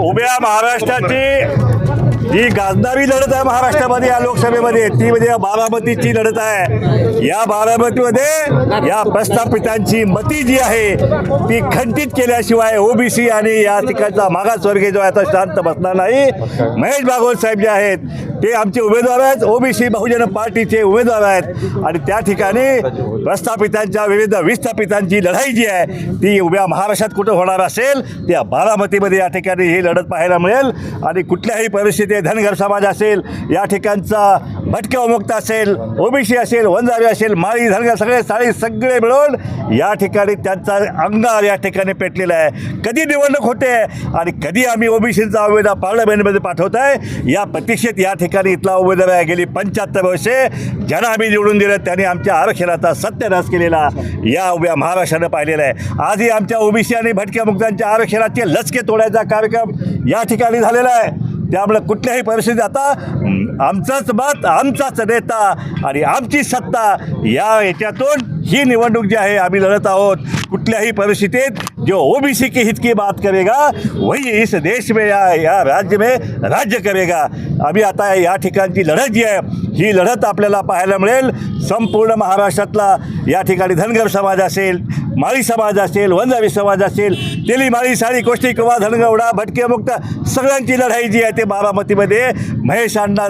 उभ्या महाराष्ट्राची जी गाजणारी लढत आहे महाराष्ट्रामध्ये या लोकसभेमध्ये ती म्हणजे बारामतीची लढत आहे. या बारामतीमध्ये या प्रस्थापितांची मती जी आहे ती खंडित केल्याशिवाय ओबीसी आणि या ठिकाणचा मागासवर्गीय जो आहे आता शांत बसणार नाही. महेश भागवत साहेब जे आहेत ते आमचे उमेदवार आहेत. ओबीसी बहुजन पार्टीचे उमेदवार आहेत. आणि त्या ठिकाणी प्रस्थापितांच्या विविध विस्थापितांची लढाई जी आहे ती उभ्या महाराष्ट्रात कुठं होणार असेल? त्या बारामतीमध्ये या ठिकाणी ही लढत पाहायला मिळेल. आणि कुठल्याही परिस्थितीत धनगर समाज असेल या ठिकाणचा भटक्या मुक्त असेल ओबीसी असेल वंजारी असेल माळी धनगर सगळे साळी सगळे मिळून या ठिकाणी त्यांचा अंगार या ठिकाणी पेटलेला आहे. कधी निवडणूक होते आणि कधी आम्ही ओबीसीचा उमेदवार पार्लमेंटमध्ये पाठवत आहे या प्रतीक्षेत या ठिकाणी ठिकाणी इथला उमेदवार आहे. गेली पंच्याहत्तर वर्षे ज्यांना आम्ही निवडून दिलं त्यांनी आमच्या आरक्षणाचा सत्यानाश केलेला या उभ्या महाराष्ट्रानं पाहिलेला आहे. आजही आमच्या ओबीसी आणि भटक्या मुक्तांच्या आरक्षणाचे लचके तोडायचा कार्यक्रम या ठिकाणी झालेला आहे. त्यामुळे कुठल्याही परिस्थितीत आता आमचाच आमचंच मत आमचाच नेता आणि आमची सत्ता या याच्यातून ही निवडणूक जी आहे आम्ही लढत आहोत. कुठल्याही परिस्थितीत जो ओबीसी के हित की बात करेगा वही इस देश में या या राज्य में राज्य करेगा। आम्ही आता या ठिकाणची लढत जी आहे ही लढत आपल्याला पाहायला मिळेल संपूर्ण महाराष्ट्रातला या ठिकाणी धनगर समाज असेल माळी समाज असेल वंजावी समाज असेल तेली माळी साळी कोष्टी कुवा धनगवडा भटके मुक्त सगळ्यांची लढाई जी आहे ते बारामतीमध्ये महेश अण्णा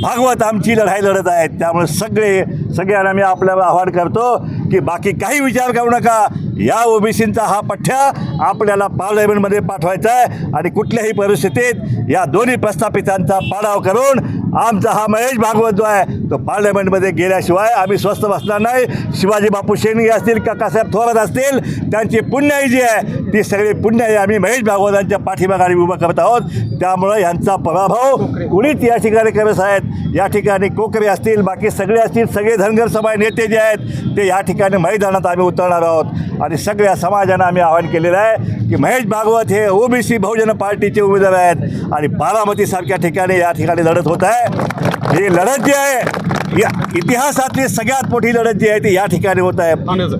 भागवत आमची लढाई लढत आहेत. त्यामुळे सगळे सगळ्यांना मी आपल्याला आव्हान करतो की बाकी काही विचार करू नका. या ओबीसींचा हा पठ्ठ्या आपल्याला पार्लमेंटमध्ये पाठवायचा आहे आणि कुठल्याही परिस्थितीत या दोन्ही प्रस्थापितांचा पाडाव करून आमचा हा महेश भागवत जो आहे तो पार्लमेंटमध्ये गेल्याशिवाय आम्ही स्वस्थ बसणार नाही. शिवाजी बापू शेणगे असतील काकासाहेब थोरात असतील त्यांची पुण्याई जी आहे ती सगळी पुण्याई आम्ही महेश भागवतांच्या पाठीमागाने उभं करत आहोत. त्यामुळं यांचा पराभव कुणीच या ठिकाणी करत आहेत या ठिकाणी कोकरे असतील बाकी सगळे असतील सगळे धनगर समाज नेते जे आहेत ते या ठिकाणी मैदानात आम्ही उतरणार आहोत. आणि सगळ्या समाजानं आम्ही आवाहन केलेलं आहे की महेश भागवत हे ओबीसी बहुजन पार्टीचे उमेदवार आहेत. आणि बारामतीसारख्या ठिकाणी या ठिकाणी लढत होत आहे. ही। लढत जी आहे या इतिहासातली सगळ्यात मोठी लढत जी आहे ती या ठिकाणी होत आहे.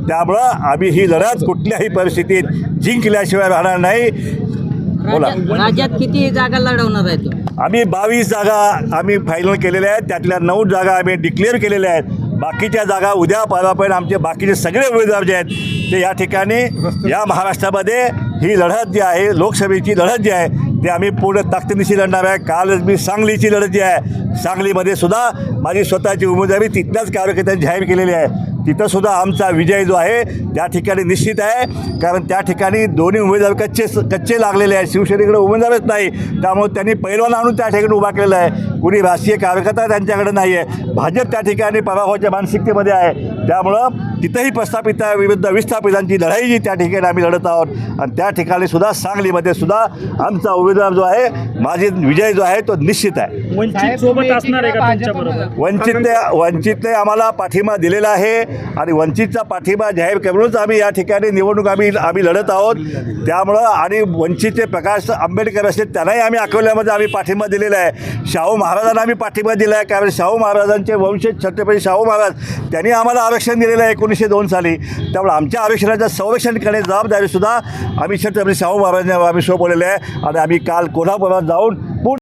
त्यामुळं आम्ही ही लढत कुठल्याही परिस्थितीत जिंकल्याशिवाय राहणार नाही. बोला. राज्यात किती जागा लढवणार आहे तो? आम्ही बावीस जागा आम्ही फायनल केलेल्या आहेत. त्यातल्या नऊ जागा आम्ही डिक्लेअर केलेल्या आहेत. बाकीच्या जागा उद्या परवापर्यंत आमचे बाकीचे सगळे उमेदवार जे आहेत ते या ठिकाणी या महाराष्ट्रामध्ये ही लढत जी आहे लोकसभेची लढत जी आहे ते आम्ही पूर्ण ताकदीनिशी लढणार आहे. कालच मी सांगलीची लढत जी आहे. सांगलीमध्ये सुद्धा माझी स्वतःची उमेदवारी तिथल्याच कार्यकर्त्यांनी जाहीर केलेली आहे. तिथं सुद्धा आमचा विजय जो आहे त्या ठिकाणी निश्चित आहे. कारण त्या ठिकाणी दोन्ही उमेदवार कच्चे कच्चे लागलेले आहेत. शिवसेनेकडे उमेदवारच नाही. त्यामुळे त्यांनी पैलवान आणून त्या ठिकाणी उभा केलेला आहे. कुणी राष्ट्रीय कार्यकर्ता त्यांच्याकडे नाही आहे भाजप त्या ठिकाणी पराभवाच्या मानसिकतेमध्ये आहे. त्यामुळं तिथंही प्रस्थापित विरुद्ध विस्थापितांची लढाई जी त्या ठिकाणी आम्ही लढत आहोत. आणि त्या ठिकाणी सुद्धा सांगलीमध्ये सुद्धा आमचा उमेदवार जो आहे माझे विजय जो आहे तो निश्चित आहे. वंचित सोबत असणार आहे का वंचितने आम्हाला पाठिंबा दिलेला आहे आणि वंचितचा पाठिंबा जाहीर करूनच आम्ही या ठिकाणी निवडणूक आम्ही आम्ही लढत आहोत. त्यामुळं आणि वंचितचे प्रकाश आंबेडकर असले त्यांनाही आम्ही अकोल्यामध्ये आम्ही पाठिंबा दिलेला आहे. शाहू महाराजांना आम्ही पाठिंबा दिला आहे कारण शाहू महाराजांचे वंशज छत्रपती शाहू महाराज त्यांनी आम्हाला आरक्षण दिलेलं आहे एकोणीसशे दोन साली. त्यामुळे आमच्या आरक्षणाचं संरक्षण करण्याची जबाबदारीसुद्धा आम्ही छत्रपती शाहू महाराजांना आम्ही सोपवलेलं आहे. आणि आम्ही काल कोल्हापुरात जाऊन